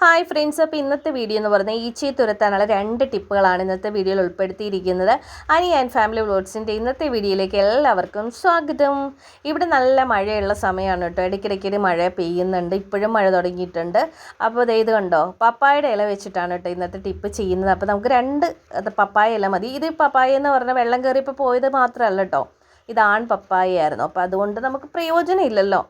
Hi friends അപ്പോൾ ഇന്നത്തെ video എന്ന് പറയുന്നത് ഈച്ചയെ തുരത്താനുള്ള രണ്ട് ടിപ്പുകളാണ് ഇന്നത്തെ വീഡിയോയിൽ ഉൾപ്പെടുത്തിയിരിക്കുന്നത്. അനി ആൻഡ് ഫാമിലി വ്ലോഗ്സിന്റെ ഇന്നത്തെ വീഡിയോയിലേക്ക് എല്ലാവർക്കും സ്വാഗതം. ഇവിടെ നല്ല മഴയുള്ള സമയമാണ് കേട്ടോ. ഇടയ്ക്കിടയ്ക്ക് മഴ പെയ്യുന്നുണ്ട്. ഇപ്പോഴും മഴ തുടങ്ങിയിട്ടുണ്ട്. അപ്പോൾ ദേ ഇത് കണ്ടോ? പപ്പായയുടെ ഇല വെച്ചിട്ടാണ് കേട്ടോ ഇന്നത്തെ ടിപ്പ് ചെയ്യുന്നത്. അപ്പോൾ നമുക്ക് രണ്ട് പപ്പായ ഇല മതി. ഇത് പപ്പായ എന്ന് പറഞ്ഞാൽ വെള്ളം കയറിയപ്പോൾ പോയത് മാത്രമല്ല കേട്ടോ. ഇത് ആൺ പപ്പായ ആയിരുന്നു അപ്പോൾ അതുകൊണ്ട് നമുക്ക് പ്രയോജനം ഇല്ലല്ലോ.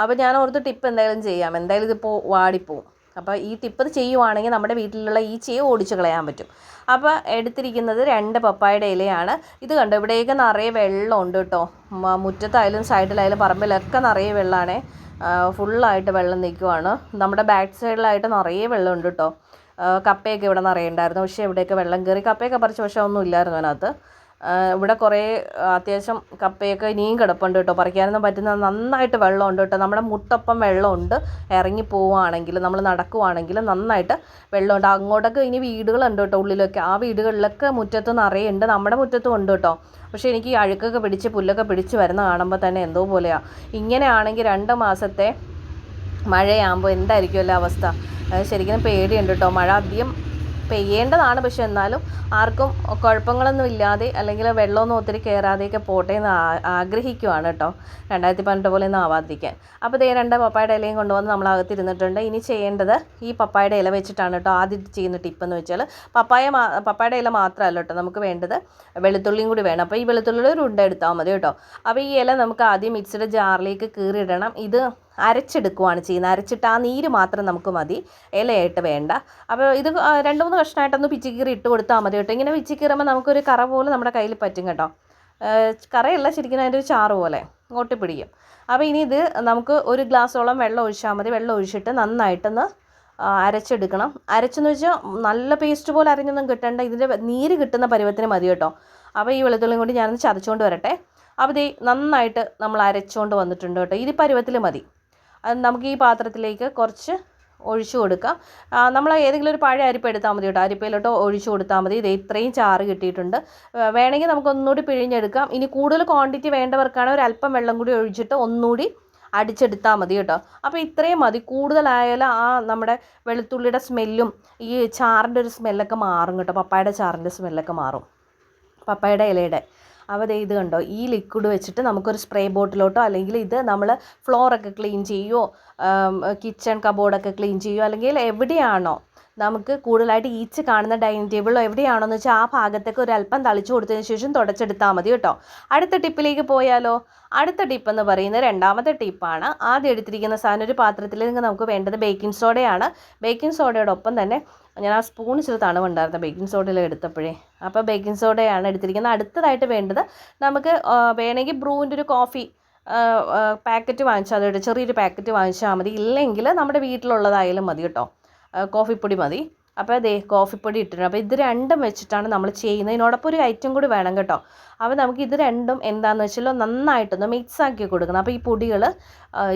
അപ്പോൾ ഞാൻ ഓർത്ത് ടിപ്പ് എന്തായാലും ചെയ്യാം. എന്തായാലും ഇതിപ്പോൾ വാടിപ്പോവും. അപ്പോൾ ഈ ടിപ്പ് ചെയ്യുവാണെങ്കിൽ നമ്മുടെ വീട്ടിലുള്ള ഈച്ചയെ ഓടിച്ചു കളയാൻ പറ്റും. അപ്പോൾ എടുത്തിരിക്കുന്നത് രണ്ട് പപ്പായയുടെ ഇലയാണ്. ഇത് കണ്ടോ? ഇവിടെയൊക്കെ നിറയെ വെള്ളമുണ്ട് കേട്ടോ. മുറ്റത്തായാലും സൈഡിലായാലും പറമ്പിലൊക്കെ നിറയെ വെള്ളമാണേ ഫുള്ളായിട്ട് വെള്ളം നിൽക്കുവാണ്. നമ്മുടെ ബാക്ക് സൈഡിലായിട്ട് നിറയെ വെള്ളമുണ്ട് കേട്ടോ. കപ്പയൊക്കെ ഇവിടെ നിറയുണ്ടായിരുന്നു പക്ഷേ ഇവിടെയൊക്കെ വെള്ളം കയറി കപ്പയൊക്കെ പറിച്ച് പക്ഷേ ഒന്നും ഇല്ലായിരുന്നു അതിനകത്ത്. ഇവിടെ കുറേ അത്യാവശ്യം കപ്പയൊക്കെ ഇനിയും കിടപ്പുണ്ട് കേട്ടോ. പറിക്കാനൊന്നും പറ്റുന്ന നന്നായിട്ട് വെള്ളമുണ്ട് കേട്ടോ. നമ്മുടെ മുട്ടൊപ്പം വെള്ളമുണ്ട്. ഇറങ്ങി പോവുകയാണെങ്കിൽ നമ്മൾ നടക്കുവാണെങ്കിൽ നന്നായിട്ട് വെള്ളമുണ്ട്. അങ്ങോട്ടൊക്കെ ഇനി വീടുകളുണ്ട് കേട്ടോ ഉള്ളിലൊക്കെ. ആ വീടുകളിലൊക്കെ മുറ്റത്ത് നിറയുണ്ട്. നമ്മുടെ മുറ്റത്തും ഉണ്ട് കേട്ടോ. പക്ഷേ എനിക്ക് അഴുക്കൊക്കെ പിടിച്ച് പുല്ലൊക്കെ പിടിച്ച് വരുന്ന കാണുമ്പോൾ തന്നെ എന്തോ പോലെയാണ് ഇങ്ങനെയാണെങ്കിൽ രണ്ട് മാസത്തെ മഴയാകുമ്പോൾ എന്തായിരിക്കുമല്ലോ അവസ്ഥ? ശരിക്കും പേടിയുണ്ട് കേട്ടോ. മഴ അധികം പെയ്യേണ്ടതാണ്. പക്ഷെ എന്നാലും ആർക്കും കുഴപ്പങ്ങളൊന്നും ഇല്ലാതെ അല്ലെങ്കിൽ വെള്ളമൊന്നും ഒത്തിരി കയറാതെയൊക്കെ പോട്ടെ എന്ന് ആഗ്രഹിക്കുവാണ് കേട്ടോ. രണ്ടായിരത്തി പതിനെട്ട് പോലെ ഒന്നും ആവാതിരിക്കാൻ. അപ്പോൾ ഇതേ രണ്ട് പപ്പായുടെ ഇലയും കൊണ്ടുവന്ന് നമ്മൾ അകത്തിരുന്നിട്ടുണ്ട് ഇനി ചെയ്യേണ്ടത് ഈ പപ്പായുടെ ഇല വെച്ചിട്ടാണ് കേട്ടോ ആദ്യം ചെയ്യുന്ന ടിപ്പെന്ന് വെച്ചാൽ പപ്പായ പപ്പായുടെ ഇല മാത്രമല്ല കേട്ടോ നമുക്ക് വേണ്ടത്. വെളുത്തുള്ളിയും കൂടി വേണം. അപ്പോൾ ഈ വെളുത്തുള്ളിയുടെ ഒരു ഉണ്ട എടുത്താൽ മതി കേട്ടോ. അപ്പോൾ ഈ ഇല നമുക്ക് ആദ്യം മിക്സിയുടെ ജാറിലേക്ക് കീറിയിടണം. ഇത് അരച്ചെടുക്കുവാണ് ചെയ്യുന്നത്. അരച്ചിട്ട് ആ നീര് മാത്രം നമുക്ക് മതി. ഇലയായിട്ട് വേണ്ട. അപ്പോൾ ഇത് രണ്ട് മൂന്ന് കഷ്ണമായിട്ടൊന്ന് പിച്ചിക്കീറി ഇട്ട് കൊടുത്താൽ മതി കേട്ടോ. ഇങ്ങനെ പിച്ചിക്കീറുമ്പോൾ നമുക്കൊരു കറ പോലെ നമ്മുടെ കയ്യിൽ പറ്റും കേട്ടോ. കറയല്ല ശരിക്കും അതിന്റെ ഒരു ചാറ് പോലെ. ഒട്ടിപ്പിടിക്കും അപ്പോൾ ഇനി ഇത് നമുക്ക് ഒരു ഗ്ലാസ്സോളം വെള്ളം ഒഴിച്ചാൽ മതി. വെള്ളം ഒഴിച്ചിട്ട് നന്നായിട്ടൊന്ന് അരച്ചെടുക്കണം. അരച്ചെന്ന് വെച്ചാൽ നല്ല പേസ്റ്റ് പോലെ അരഞ്ഞൊന്നും കിട്ടേണ്ട. ഇതിന്റെ നീര് കിട്ടുന്ന പരുവത്തിന് മതി കേട്ടോ. അപ്പോൾ ഈ വെളുത്തുള്ളിയും കൂടി ഞാനൊന്ന് ചതച്ചുകൊണ്ട് വരട്ടെ. അപ്പോൾ ഇത് നന്നായിട്ട് നമ്മൾ അരച്ചുകൊണ്ട് വന്നിട്ടുണ്ട് കേട്ടോ. ഇത് പരുവത്തിൽ മതി. നമുക്ക് ഈ പാത്രത്തിലേക്ക് കുറച്ച് ഒഴിച്ചു കൊടുക്കാം. നമ്മൾ ഏതെങ്കിലും ഒരു പഴയ അരിപ്പ എടുത്താൽ മതി കേട്ടോ. അരിപ്പയിലോട്ട് ഒഴിച്ചു കൊടുത്താൽ മതി. ഇത് ഇത്രയും ചാറ് കിട്ടിയിട്ടുണ്ട്. വേണമെങ്കിൽ നമുക്ക് ഒന്നുകൂടി പിഴിഞ്ഞെടുക്കാം. ഇനി കൂടുതൽ ക്വാണ്ടിറ്റി വേണ്ടവർക്കാണെങ്കിൽ ഒരു അല്പം വെള്ളം കൂടി ഒഴിച്ചിട്ട് ഒന്നുകൂടി അടിച്ചെടുത്താൽ മതി കേട്ടോ. അപ്പോൾ ഇത്രയും മതി. കൂടുതലായാലും ആ നമ്മുടെ വെളുത്തുള്ളിയുടെ സ്മെല്ലും ഈ ചാറിന്റെ ഒരു സ്മെല്ലൊക്കെ മാറും കേട്ടോ. പപ്പായുടെ ചാറിന്റെ സ്മെല്ലൊക്കെ മാറും. പപ്പായുടെ ഇലയുടെ. അപ്പോൾ ദേ ഇത് കണ്ടോ? ഈ ലിക്വിഡ് വെച്ചിട്ട് നമുക്കൊരു സ്പ്രേ ബോട്ടിലോട്ടോ അല്ലെങ്കിൽ ഇത് നമ്മൾ ഫ്ലോറൊക്കെ ക്ലീൻ ചെയ്യുമോ കിച്ചൺ കബോർഡൊക്കെ ക്ലീൻ ചെയ്യുമോ അല്ലെങ്കിൽ എവിടെയാണോ നമുക്ക് കൂടുതലായിട്ട് ഈച്ച് കാണുന്ന ഡൈനിങ് ടേബിളോ എവിടെയാണോ എന്ന് വെച്ചാൽ ആ ഭാഗത്തേക്ക് ഒരു അല്പം തളിച്ചു കൊടുത്തതിന് ശേഷം തുടച്ചെടുത്താൽ മതി കേട്ടോ. അടുത്ത ടിപ്പിലേക്ക് പോയാലോ? അടുത്ത ടിപ്പ് എന്ന് പറയുന്നത് രണ്ടാമത്തെ ടിപ്പാണ്. ആദ്യം എടുത്തിരിക്കുന്ന സാധനം ഒരു പാത്രത്തിൽ നമുക്ക് വേണ്ടത് ബേക്കിംഗ് സോഡയാണ്. ബേക്കിംഗ് സോഡയോടൊപ്പം തന്നെ ഞാൻ ആ സ്പൂൺ ഇച്ചിരി തണവുണ്ടായിരുന്നു ബേക്കിംഗ് സോഡയിൽ എടുത്തപ്പോഴേ. അപ്പോൾ ബേക്കിംഗ് സോഡയാണ് എടുത്തിരിക്കുന്നത്. അടുത്തതായിട്ട് വേണ്ടത് നമുക്ക് വേണമെങ്കിൽ ബ്രൂവിന്റെ ഒരു കോഫി പാക്കറ്റ് വാങ്ങിച്ചാൽ മതി ചെറിയൊരു പാക്കറ്റ് വാങ്ങിച്ചാൽ മതി. ഇല്ലെങ്കിൽ നമ്മുടെ വീട്ടിലുള്ളതായാലും മതി കേട്ടോ. കോഫിപ്പൊടി മതി. അപ്പോൾ അതേ കോഫിപ്പൊടി ഇട്ടിട്ടുണ്ട്. അപ്പോൾ ഇത് രണ്ടും വെച്ചിട്ടാണ് നമ്മൾ ചെയ്യുന്നത്. ഇതിനോടൊപ്പം ഒരു ഐറ്റം കൂടി വേണം കേട്ടോ. അപ്പോൾ നമുക്ക് ഇത് രണ്ടും എന്താണെന്ന് വെച്ചാൽ നന്നായിട്ടൊന്ന് മിക്സ് ആക്കി കൊടുക്കണം. അപ്പോൾ ഈ പൊടികൾ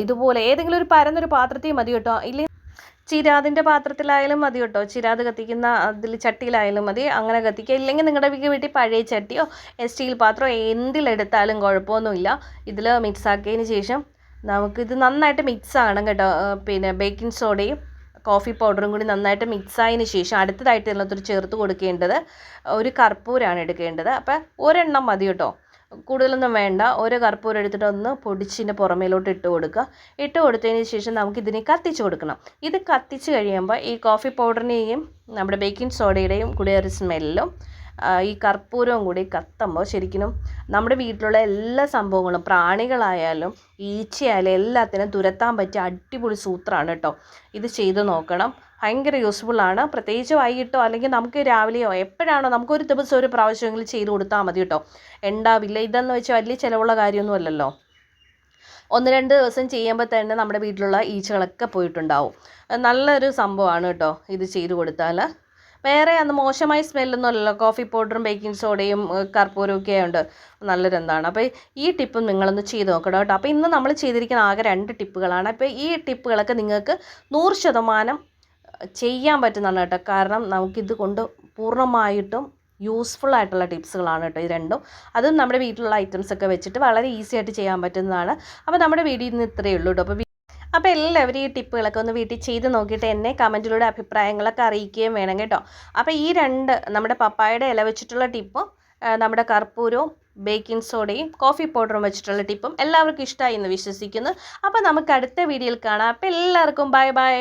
ഇതുപോലെ ഏതെങ്കിലും ഒരു പരന്നൊരു പാത്രത്തിൽ മതി കേട്ടോ. ഇല്ലെങ്കിൽ ചിരാതിന്റെ പാത്രത്തിലായാലും മതി കേട്ടോ. ചിരാത് കത്തിക്കുന്ന അതിൽ ചട്ടിയിലായാലും മതി. അങ്ങനെ കത്തിക്കുക. ഇല്ലെങ്കിൽ നിങ്ങളുടെ വീട്ടിൽ പഴയ ചട്ടിയോ സ്റ്റീൽ പാത്രമോ എന്തിലെടുത്താലും കുഴപ്പമൊന്നുമില്ല. ഇതിൽ മിക്സ് ആക്കിയതിന് ശേഷം നമുക്കിത് നന്നായിട്ട് മിക്സ് ആകണം കേട്ടോ. പിന്നെ ബേക്കിംഗ് സോഡയും കോഫി പൗഡറും കൂടി നന്നായിട്ട് മിക്സ് ആയതിന് ശേഷം അടുത്തതായിട്ട് ഇതിനകത്തൊരു ചേർത്ത് കൊടുക്കേണ്ടത് ഒരു കർപ്പൂരാണ് എടുക്കേണ്ടത്. അപ്പോൾ ഒരെണ്ണം മതി കേട്ടോ. കൂടുതലൊന്നും വേണ്ട. ഓരോ കർപ്പൂരം എടുത്തിട്ട് ഒന്ന് പൊടിച്ചിന്റെ പുറമേലോട്ട് ഇട്ട് കൊടുക്കുക. ഇട്ട് കൊടുത്തതിന് ശേഷം നമുക്ക് ഇതിനെ കത്തിച്ച് കൊടുക്കണം. ഇത് കത്തിച്ച് കഴിയുമ്പോൾ ഈ കോഫി പൗഡറിനെയും നമ്മുടെ ബേക്കിംഗ് സോഡയുടെയും കൂടി ഒരു സ്മെല്ലും ഈ കർപ്പൂരവും കൂടി കത്തുമ്പോൾ ശരിക്കും നമ്മുടെ വീട്ടിലുള്ള എല്ലാ സംഭവങ്ങളും പ്രാണികളായാലും ഈച്ചയായാലും എല്ലാത്തിനും തുരത്താൻ പറ്റിയ അടിപൊളി സൂത്രമാണ് കേട്ടോ. ഇത് ചെയ്ത് നോക്കണം. ഭയങ്കര യൂസ്ഫുള്ളാണ് പ്രത്യേകിച്ച് വൈകിട്ടോ അല്ലെങ്കിൽ നമുക്ക് രാവിലെയോ എപ്പോഴാണോ നമുക്കൊരു ദിവസം ഒരു പ്രാവശ്യമെങ്കിലും ചെയ്ത് കൊടുത്താൽ മതി കേട്ടോ. ഉണ്ടാവില്ല ഇതെന്ന് വെച്ചാൽ വലിയ ചിലവുള്ള കാര്യമൊന്നുമല്ലല്ലോ. ഒന്ന് രണ്ട് ദിവസം ചെയ്യുമ്പോൾ തന്നെ നമ്മുടെ വീട്ടിലുള്ള ഈച്ചകളൊക്കെ പോയിട്ടുണ്ടാവും. നല്ലൊരു സംഭവമാണ് കേട്ടോ ഇത് ചെയ്ത് കൊടുത്താൽ. വേറെ അന്ന് മോശമായ സ്മെല്ലൊന്നും അല്ലല്ലോ. കോഫി പൗഡറും ബേക്കിംഗ് സോഡയും കർപ്പൂരവും ഒക്കെ ഉണ്ട് നല്ലൊരു എന്താണ്. അപ്പോൾ ഈ ടിപ്പും നിങ്ങളൊന്ന് ചെയ്ത് നോക്കണം കേട്ടോ. അപ്പോൾ ഇന്ന് നമ്മൾ ചെയ്തിരിക്കുന്ന ആകെ രണ്ട് ടിപ്പുകളാണ്. അപ്പോൾ ഈ ടിപ്പുകളൊക്കെ നിങ്ങൾക്ക് നൂറ് ശതമാനം ചെയ്യാൻ പറ്റുന്നതാണ് കേട്ടോ. കാരണം നമുക്കിത് കൊണ്ട് പൂർണമായിട്ടും യൂസ്ഫുൾ ആയിട്ടുള്ള ടിപ്സുകളാണ് കേട്ടോ ഇത് രണ്ടും. അതും നമ്മുടെ വീട്ടിലുള്ള ഐറ്റംസ് ഒക്കെ വെച്ചിട്ട് വളരെ ഈസി ആയിട്ട് ചെയ്യാൻ പറ്റുന്നതാണ്. അപ്പോൾ നമ്മുടെ വീഡിയോ ഇന്ന് ഇത്രയേ ഉള്ളൂ കേട്ടോ. അപ്പോൾ അപ്പോൾ എല്ലാവരും ഈ ടിപ്പുകളൊക്കെ ഒന്ന് വീട്ടിൽ ചെയ്ത് നോക്കിയിട്ട് എന്നെ കമന്റിലൂടെ അഭിപ്രായങ്ങളൊക്കെ അറിയിക്കുകയും വേണം കേട്ടോ. അപ്പോൾ ഈ രണ്ട് നമ്മുടെ പപ്പായയുടെ ഇല വെച്ചിട്ടുള്ള ടിപ്പും നമ്മുടെ കർപ്പൂരവും ബേക്കിംഗ് സോഡയും കോഫി പൗഡറും വെച്ചിട്ടുള്ള ടിപ്പും എല്ലാവർക്കും ഇഷ്ടമായി എന്ന് വിശ്വസിക്കുന്നു. അപ്പോൾ നമുക്ക് അടുത്ത വീഡിയോയിൽ കാണാം. അപ്പോൾ എല്ലാവർക്കും ബൈ ബൈ.